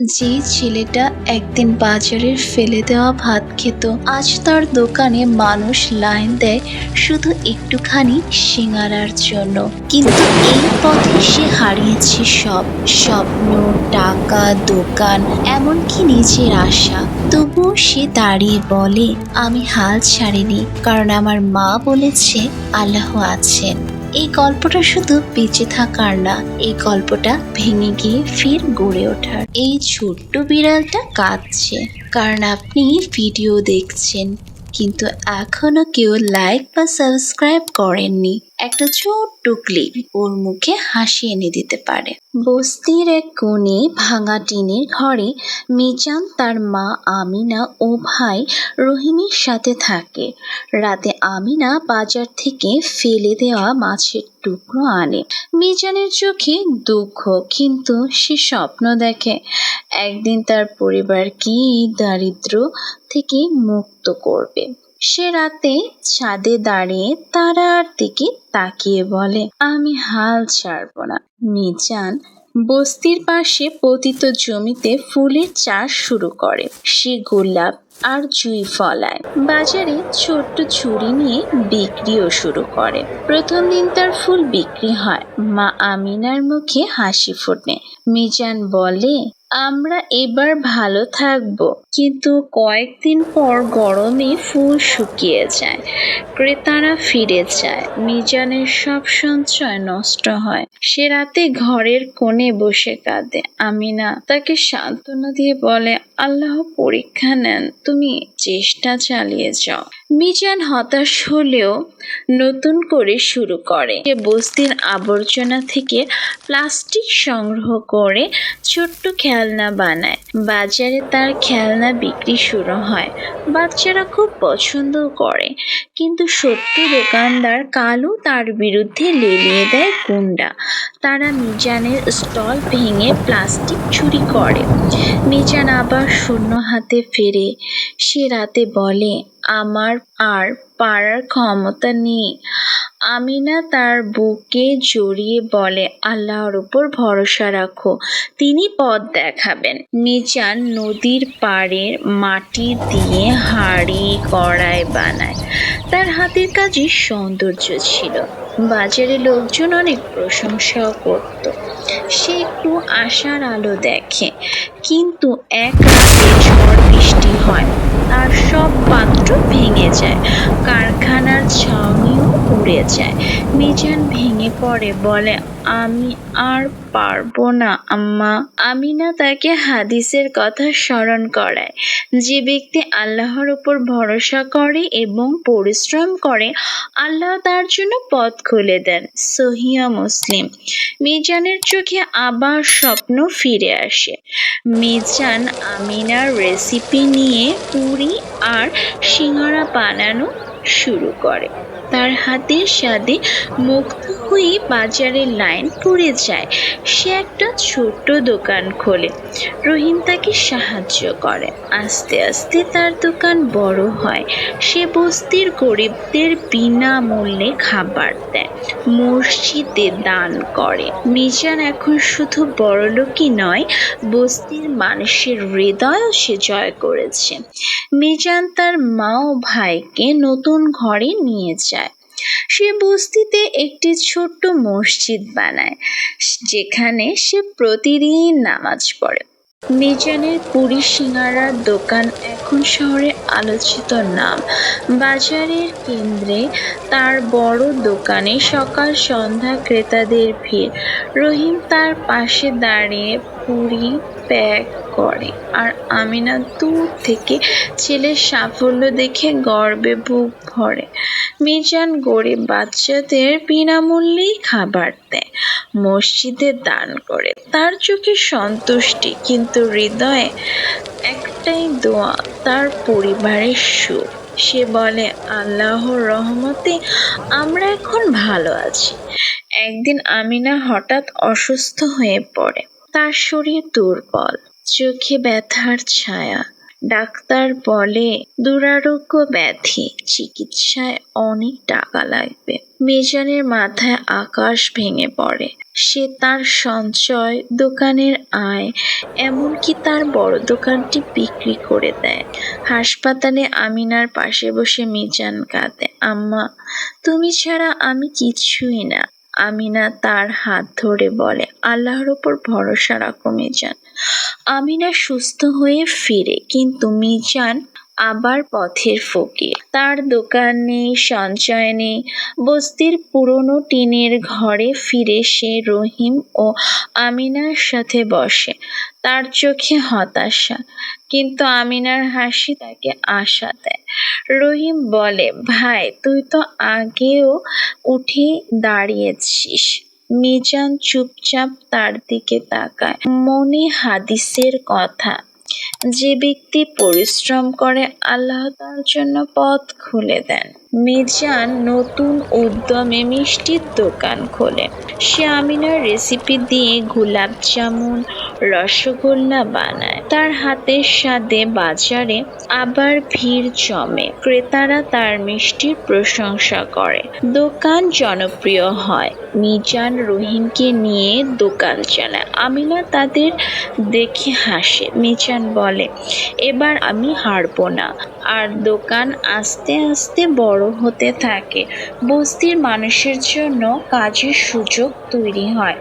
যে ছেলেটা একদিন বাজারের ফেলে দেওয়া ভাত খেত, আজ তার দোকানে মানুষ লাইন দেয় শুধু একটুখানি সিঙ্গারার জন্য। কিন্তু এই পথে সে হারিয়েছে সব, স্বপ্ন, টাকা, দোকান, এমনকি নিজের আশা। তবুও সে দাঁড়িয়ে বলে, আমি হাল ছাড়িনি, কারণ আমার মা বলেছে আল্লাহ আছেন। এই গল্পটা শুধু বেঁচে থাকার না, এই গল্পটা ভেঙে গিয়ে ফের গড়ে ওঠার। এই ছোট্ট বিড়ালটা কাঁদছে। কারণ আপনি ভিডিও দেখছেন, কিন্তু এখনও কেউ লাইক বা সাবস্ক্রাইব করেননি। একটা ছোট্ট ক্লিপ ওর মুখে হাসি এনে দিতে পারে। বস্তির এক কোণে ভাঙা টিনের ঘরে মিজান, তার মা আমিনা ও ভাই রহিমের সাথে থাকে। রাতে আমিনা বাজার থেকে ফেলে দেওয়া মাছের টুকরো আনে। মিজানের চোখে দুঃখ, কিন্তু সে স্বপ্ন দেখে। একদিন তার পরিবারকে এই দারিদ্র থেকে মুক্ত করবে? সে রাতে ছাদে দাঁড়িয়ে তারার দিকে তাকিয়ে বলে, আমি হাল ছাড়ব না। মিজান বস্তির পাশে পতিত জমিতে ফুলের চাষ শুরু করে। সে গোলাপ আর জুই ফলায়। বাজারে ছোট্ট ছুরি নিয়ে বিক্রিও শুরু করে। প্রথম দিন তার ফুল বিক্রি হয়। মা আমিনার মুখে হাসি ফোটে। মিজান বলে আমরা এবার ভালো থাকব। কিন্তু কয়েকদিন পর গরমে ফুল শুকিয়ে যায়, ক্রেতারা ফিরে যায়, মিজানের সব সঞ্চয় নষ্ট হয়। সে রাতে ঘরের কোণে বসে কাঁদে, আমিনা তাকে সান্ত্বনা দিয়ে বলে, আল্লাহ পরীক্ষা নেন, তুমি চেষ্টা চালিয়ে যাও। মিজান হতাশ হলেও নতুন করে শুরু করে। সে বস্তির আবর্জনা থেকে প্লাস্টিক সংগ্রহ করে ছোট্ট খেলনা বানায়। বাজারে তার খেলনা বিক্রি শুরু হয়। বাচ্চারা খুব পছন্দ করে। কিন্তু সত্যি দোকানদার কালু তার বিরুদ্ধে লেলিয়ে দেয় গুন্ডা। তারা মিজানের স্টল ভেঙে প্লাস্টিক চুরি করে। মিজান আবার শূন্য হাতে ফেরে। সে রাতে বলে, আমার আর পারার ক্ষমতা নেই। আমিনা তার বুকে জড়িয়ে বলে, আল্লাহর উপর ভরসা রাখো, তিনি পথ দেখাবেন। মিজান নদীর পাড়ের মাটি দিয়ে হাড়ি, কড়াই বানায়। তার হাতের কাজে সৌন্দর্য ছিল। বাজারে লোকজন অনেক প্রশংসাও করত। সে একটু আশার আলো দেখে। কিন্তু এক রাতে ঝড় বৃষ্টি হয় তার সব পাত্র ভেঙে যায়। কারখানার ছাউনিও উড়ে যায়। মিজান ভেঙে পড়ে, বলে, আমি আর পারব না, আম্মা। আমিনা তাকে হাদিসের কথা স্মরণ করায়। যে ব্যক্তি আল্লাহর উপর ভরসা করে এবং পরিশ্রম করে, আল্লাহ তার জন্য পথ খুলে দেন সহিয়া মুসলিম। মিজানের চোখে আবার স্বপ্ন ফিরে আসে। মিজান আমিনার রেসিপি নিয়ে পুরি আর সিঙ্গারা বানানো শুরু করে। তার হাতের স্বাদে মুগ্ধ হয়ে বাজারের লাইন পড়ে যায়। সে একটা ছোট্ট দোকান খোলে। রহিম তাকে সাহায্য করে। আস্তে আস্তে তার দোকান বড় হয়। সে বস্তির গরিবদের বিনামূল্যে খাবার দেয়। মসজিদে দান করে। মিজান এখন শুধু বড়লোকই নয়, বস্তির মানুষের হৃদয়ও সে জয় করেছে। মিজান তার মা ও ভাইকে নতুন ঘরে নিয়ে যায়। সে বস্তিতে একটি ছোট্ট মসজিদ বানায়, যেখানে সে প্রতিদিন নামাজ পড়ে। মিজানের পুরি সিঙ্গারার দোকান এখন শহরে আলোচিত নাম। বাজারের কেন্দ্রে তার বড় দোকানে সকাল সন্ধ্যা ক্রেতাদের ভিড়। রহিম তার পাশে দাঁড়িয়ে পুরি প্যাক করে। আর আমিনা দূর থেকে ছেলের সাফল্য দেখে গর্বে বুক ভরে। মিজান গরিব বাচ্চাদের বিনামূল্যেই খাবার দেয়, মসজিদে দান করে। তার চোখে সন্তুষ্টি, কিন্তু হৃদয়ে একটাই দোয়া, তার পরিবারের সুখ। সে বলে, আল্লাহর রহমতে আমরা এখন ভালো আছি। একদিন আমিনা হঠাৎ অসুস্থ হয়ে পড়ে। তার শরীর দুর্বল, চোখে ব্যথার ছায়া। ডাক্তার বলে, দুরারোগ্য ব্যাধি চিকিৎসায় অনেক টাকা লাগবে। মিজানের মাথায় আকাশ ভেঙে পড়ে। সে তার সঞ্চয়, দোকানের আয়, এমনকি তার বড় দোকানটি বিক্রি করে দেয়। হাসপাতালে আমিনার পাশে বসে মিজান কাঁদে, আম্মা, তুমি ছাড়া আমি কিছুই না। আমিনা তার হাত ধরে বলে, আল্লাহর ওপর ভরসা রাখো মিজান। আমিনা সুস্থ হয়ে ফিরে, কিন্তু মিজান আবার পথের ফকির। তার দোকান নেই, সঞ্চয় নেই। বস্তির পুরনো টিনের ঘরে ফিরে সে রহিম ও আমিনার সাথে বসে। তার চোখে হতাশা। কিন্তু আমিনার হাসি তাকে আশা দেয়। রহিম বলে, ভাই, তুই তো আগেও উঠে দাঁড়িয়েছিস। মিজান চুপচাপ তার দিকে তাকায়। মনে হাদিসের কথা, যে ব্যক্তি পরিশ্রম করে আল্লাহ তার জন্য পথ খুলে দেন। মিজান নতুন উদ্যমে মিষ্টির দোকান খোলে। সে আমিনার রেসিপি দিয়ে গোলাপ জামুন রসগোল্লা বানায়। তার হাতের স্বাদে বাজারে আবার ভিড় জমে। ক্রেতারা তার মিষ্টির প্রশংসা করে। দোকান জনপ্রিয় হয়। মিজান রহিমকে নিয়ে দোকান চালায়। আমিনা তাদের দেখে হাসে। মিজান বলে, এবার আমি হারবো না। আর দোকান আস্তে আস্তে বড় হতে থাকে। বস্তির মানুষের জন্য কাজের সুযোগ তৈরি হয়।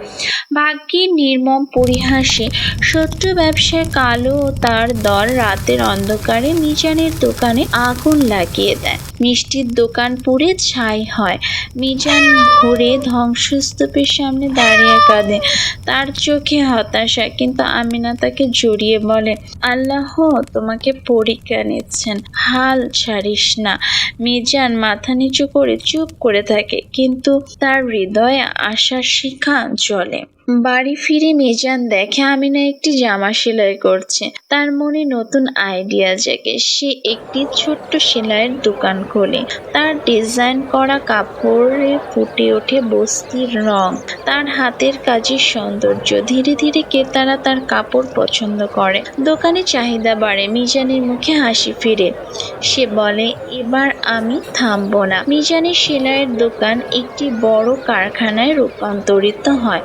ভাগ্যের নির্মম পরিহাসে শত্রু ব্যবসায় কালো ও তার দল রাতের অন্ধকারে মিজানের দোকানে আগুন লাগিয়ে দেয়। মিষ্টির দোকান পুড়ে ছাই হয়। মিজান ভোরে ধ্বংসস্তূপের সামনে দাঁড়িয়ে কাঁদে। তার চোখে হতাশা, কিন্তু আমিনা তাকে জড়িয়ে বলে, আল্লাহ, তোমাকে পরীক্ষা নিচ্ছেন। হাল ছাড়িস না। মিজান মাথা নিচু করে চুপ করে থাকে, কিন্তু তার হৃদয়ে আশার শিখা জ্বলে। বাড়ি ফিরে মিজান দেখে আমিনা একটি জামা সেলাই করছে। তার মনে নতুন আইডিয়া জেগে। সে একটি ছোট্ট সেলাইয়ের দোকান খোলে। তার ডিজাইন করা কাপড়ে ফুটে ওঠে বস্তির রং। তার হাতের কাজের সৌন্দর্য। ধীরে ধীরে ক্রেতারা তার কাপড় পছন্দ করে। দোকানে চাহিদা বাড়ে। মিজানের মুখে হাসি ফিরে। সে বলে, এবার আমি থামবো না। মিজানের সেলাইয়ের দোকান একটি বড় কারখানায় রূপান্তরিত হয়।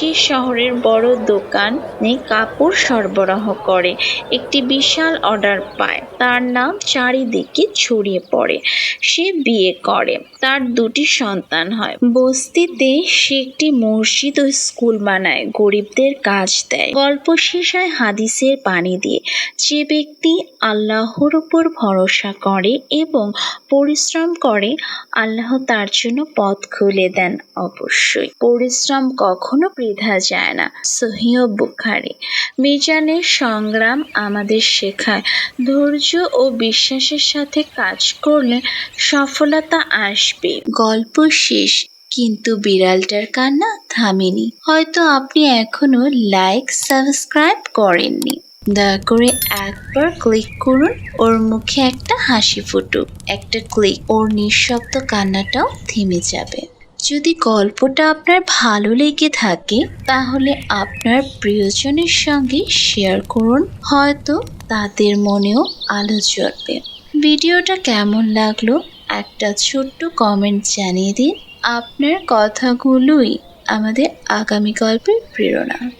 সে শহরের বড় দোকানে কাপড় সরবরাহ করে। একটি বিশাল অর্ডার পায়। তার নাম চারিদিকে ছড়িয়ে পড়ে। সে বিয়ে করে। তার দুটি সন্তান হয়। বস্তিতে সে একটি মসজিদ ও স্কুল বানায়। গরিবদের কাজ দেয়। গল্প শেষ হয় হাদিসের পানি দিয়ে। যে ব্যক্তি আল্লাহর উপর ভরসা করে এবং পরিশ্রম করে, আল্লাহ তার জন্য পথ খুলে দেন অবশ্যই। পরিশ্রম কখনো বৃথা যায় না। সহিও বুখারি। মিজানের সংগ্রাম আমাদের শেখায়। ধৈর্য ও বিশ্বাসের সাথে কাজ করলে সফলতা আসবে। গল্প শেষ, কিন্তু বিড়ালটার কান্না থামেনি। হয়তো আপনি এখনও লাইক, সাবস্ক্রাইব করেননি। দয়া করে একবার ক্লিক করুন, ওর মুখে একটা হাসি ফুটুক। একটা ক্লিক, ওর নিঃশব্দ কান্নাটাও থেমে যাবে। যদি গল্পটা আপনার ভালো লেগে থাকে, তাহলে আপনার প্রিয়জনের সঙ্গে শেয়ার করুন। হয়তো তাদের মনেও আলো জ্বলবে ভিডিওটা কেমন লাগল, একটা ছোট্ট কমেন্ট জানিয়ে দিন। আপনার কথাগুলোই আমাদের আগামী গল্পের প্রেরণা।